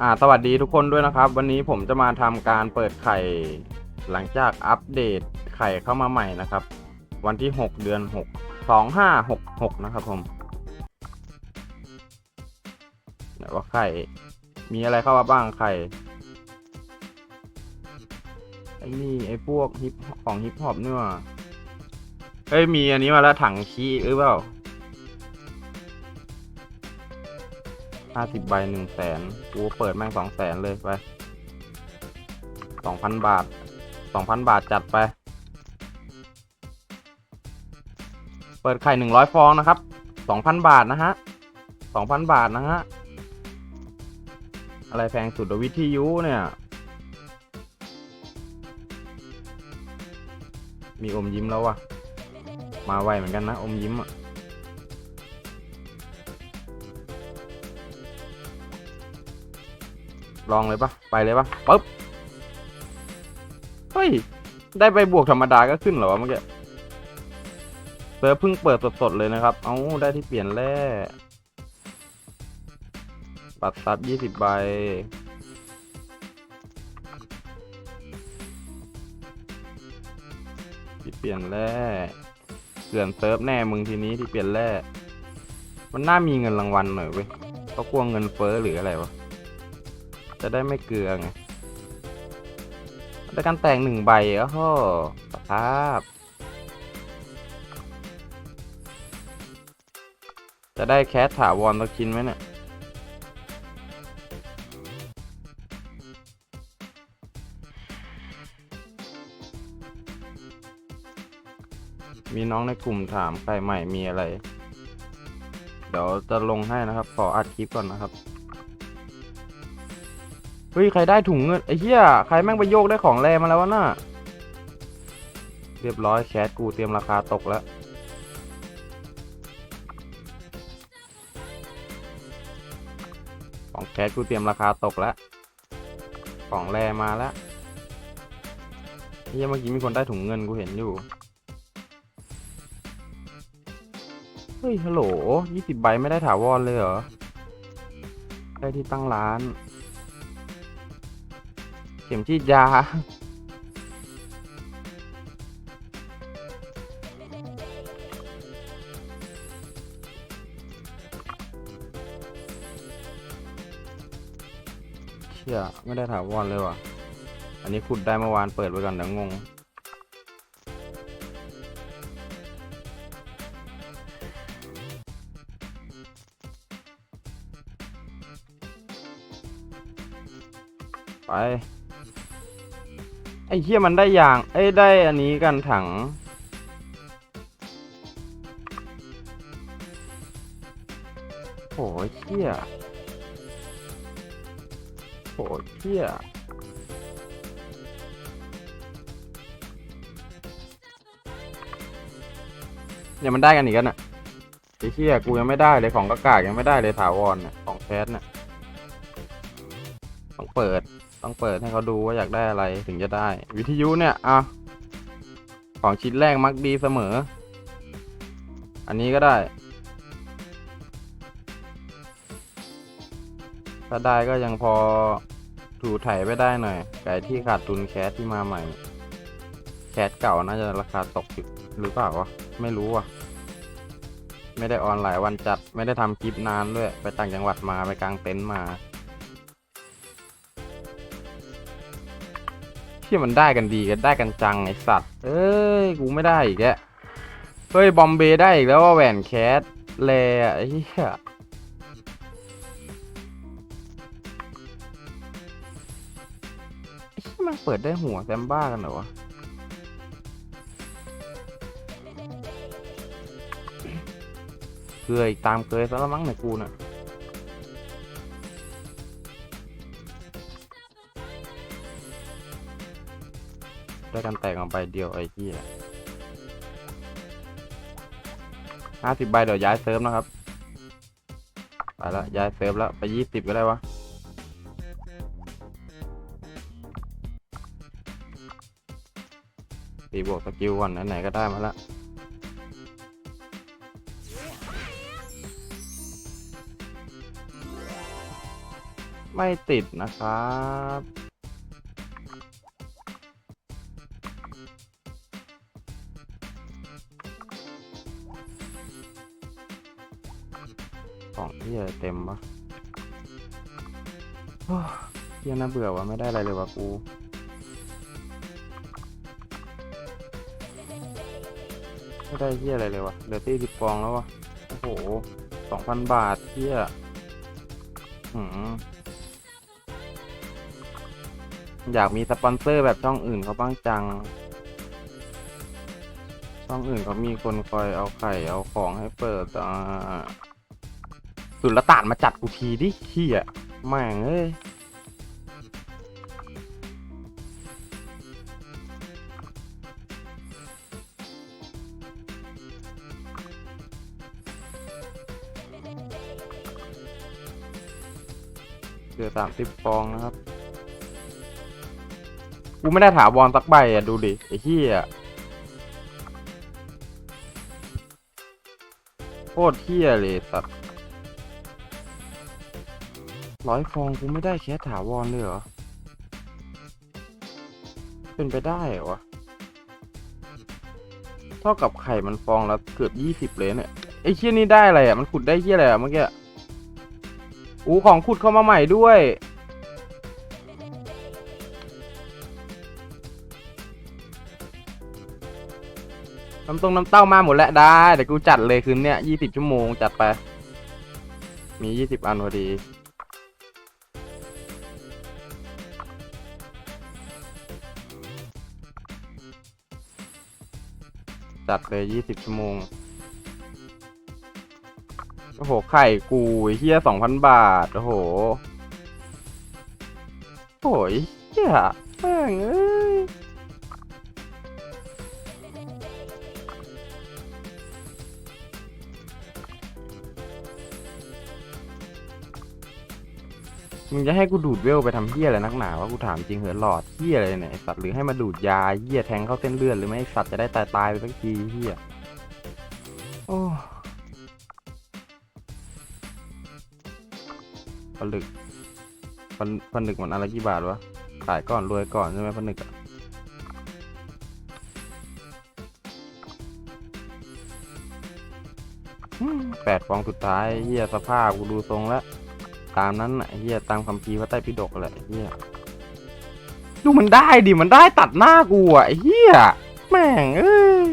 อ่าสวัสดีทุกคนด้วยนะครับ วันนี้ผมจะมาทำการเปิดไข่หลังจากอัปเดตไข่เข้ามาใหม่นะครับ วันที่ 6 เดือน 6 2 5 6 6 นะครับผมไหนว่าไข่มีอะไรเข้ามาบ้างไข่ไอ้นี่ไอ้พวกฮิปของฮิปฮอปเนี่ยเอ้ยมีอันนี้มาแล้วถังขี้หรือเปล่า ห้าสิบใบหนึ่งแสนกูเปิดแม่งสองแสนเลยไปสองพันบาทสองพันบาทจัดไป เปิดไข่หนึ่งร้อยฟองนะครับสองพันบาทนะฮะสองพันบาทนะฮะ อะไรแพงสุดวิทยุเนี่ย มีอมยิ้มแล้ววะมาไวเหมือนกันนะ อมยิ้มอะ ลองเลยปะไปเลยปะปึ๊บเฮ้ย ได้ไปบวกธรรมดาก็ขึ้นเหรอวะเมื่อกี้เซิร์ฟเพิ่งเปิดสดๆเลยนะครับ เอาได้ที่เปลี่ยนแร่บัตรซับยี่สิบใบที่เปลี่ยนแร่เกื่อนเซิร์ฟแน่มึงทีนี้ที่เปลี่ยนแร่มันน่ามีเงินรางวัลหน่อยเว้ยเขากลัวเงินเฟ้อหรืออะไรวะ จะได้ไม่เกลือไงได้การแต่งหนึ่งใบอ้โหสภาพ จะได้แคสถาวรสักชิ้นไหมเนี่ยมีน้องในกลุ่มถามใครใหม่มีอะไร เดี๋ยวจะลงให้นะครับ ขออัดคลิปก่อนนะครับ เฮ้ย ใครได้ถุงเงินไอ้เหี้ย ใครแม่งไปโยกได้ของแรมาแล้ววะน่ะ เรียบร้อยแคสกูเตรียมราคาตกแล้ว ของแคสกูเตรียมราคาตกแล้ว ของแรมาแล้วเฮียเมื่อกี้มีคนได้ถุงเงินกูเห็นอยู่ เฮ้ยฮัลโหลยี่สิบใบไม่ได้ถาวรเลยเหรอ ได้ที่ตั้งร้าน เข็มฉีดยา เชี่ย ไม่ได้ถาวรเลยว่ะ อันนี้ขุดได้เมื่อวานเปิดไว้ก่อนเดี๋ยวงงไป ไอ้เหี้ยมันได้ยาง เอ้ยได้อันนี้กันถัง โหเหี้ยโหเหี้ยเนี่ยมันได้กันอีกแล้วน่ะไอ้เหี้ยกูยังไม่ได้เลยของกากากยังไม่ได้เลยถาวรเนี่ยของแคสเนี่ยต้องเปิด ต้องเปิดให้เขาดูว่าอยากได้อะไรถึงจะได้ วิทยุเนี่ยอะของชิ้นแรกมักดีเสมอ อันนี้ก็ได้ ถ้าได้ก็ยังพอถูไถไปได้หน่อยไก่ที่ขาดทุนแคสที่มาใหม่ แคสเก่าน่าจะราคาตกหรือเปล่าวะ ไม่รู้ว่ะ ไม่ได้ออนหลายวันจัด ไม่ได้ทำคลิปนานด้วย ไปต่างจังหวัดมาไปกางเต็นท์มา ที่มันได้กันดีกันได้กันจังไอสัตว์ เอ้ย กูไม่ได้อีกแกเฮ้ย บอมเบย์ได้อีกแล้วว่าแหวนแคสแลไอ้เหี้ยไอ้เฮ้ยมันเปิดได้หัวแซมบ้ากันเหรอวะเคยตามเคยซะแล้วมั้งเนี่ยกูน่ะ ได้กันแตกออกไปเดียวไอ้ที่ห้าสิบใบเดี๋ยวย้ายเซิร์ฟนะครับ ไปแล้วย้ายเซิร์ฟแล้วไปยี่สิบก็ได้วะตีบวกสกิลก่อนไหนๆก็ได้มาแล้วไม่ติดนะครับ ต็มปะยเฮียน่าเบื่อวะไม่ได้อะไรเลยวะกูไม่ได้เฮียอะไรเลยวะเหลือตีสิบฟองแล้ววะโอ้โหสองพันบาทเฮียหืมอยากมีสปอนเซอร์แบบช่องอื่นเขาบ้างจัง ช่องอื่นเขามีคนคอยเอาไข่เอาของให้เปิดอ่า สุลต่านมาจัดกูทีดิเฮียแม่งเอ้ยเหลือสามสิบฟองนะครับ กูไม่ได้ถาวรสักใบอะ ดูดิ ไอ้เหี้ยโคตรเหี้ยเลยสัตว์ ร้อยฟองกูไม่ได้แค่ถาวรเลยเหรอ เป็นไปได้เหรอ เท่ากับไข่มันฟองแล้วเกือบยี่สิบเลยเนี่ยไอ้เชี่ยนี่ได้อะไรอะ มันขุดได้เชี่ยอะไรอะเมื่อกี้อู้ของขุดเข้ามาใหม่ด้วย น้ำตรงน้ำเต้ามาหมดแล้วได้ เดี๋ยวกูจัดเลยคืนเนี้ยยี่สิบชั่วโมงจัดไป มียี่สิบอันพอดี จัดเลยยี่สิบชั่วโมง โอ้โห ไข่กูเฮียสองพันบาท โอ้โห โอ้ยเฮียแม่งเอ้ย มึงจะให้กูดูดเวลไปทำเฮียอะไรนักหนาวะกูถามจริงเหรอหลอดเฮียอะไรเนี่ยไอ้สัตว์หรือให้มาดูดยาเฮียแทงเข้าเส้นเลือดหรือไม่ไอ้สัตว์จะได้ตายตายๆไปสักทีเฮียโอ้ผลึกผลผนึกมันอะไรกี่บาทวะขายก่อนรวยก่อนใช่ไหมผนึกอะอืมแปดฟองสุดท้ายเฮียสภาพกูดูทรงแล้ว ตามนั้นน่ะไอ้เฮียตามคำพีร์พระไตรปิฎกแหละไอ้เฮียดูมันได้ดิมันได้ตัดหน้ากูอะไอ้เฮียแม่งเอ้ย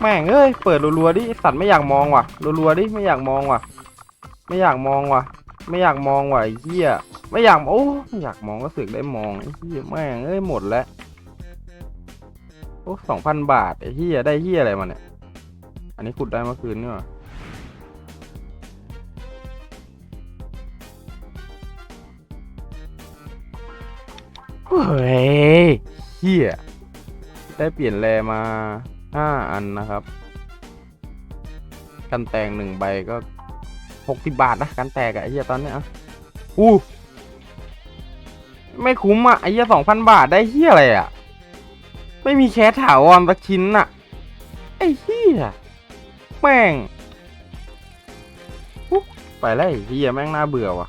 แม่งเอ้ยเปิดรัวๆดิสัตว์ไม่อยากมองว่ะรัวๆดิไม่อยากมองว่ะ ไม่อยากมองว่ะ ไม่อยากมองว่ะไอ้เฮียไม่อยากโอ้ไม่อยากมองก็สึกได้มองไอ้เฮียแม่งเอ้ยหมดแล้วโอ้สองพันบาทไอ้เฮียได้เฮียอะไรมาเนี่ยอันนี้ขุดได้เมื่อคืนนี่หว่า เฮ้ยเฮียได้เปลี่ยนแรมาห้าอันนะครับ กันแตงหนึ่งใบก็หกสิบบาทนะกันแตกอะไอ้เหี้ยตอนเนี้ยอะอู้ไม่คุ้มอะไอ้เหี้ยสองพันบาทได้เหี้ยอะไรอะไม่มีแคสถาวรสักชิ้นอะไอ้เหี้ยแม่งไปแล้วไอ้เหี้ยแม่งน่าเบื่อว่ะ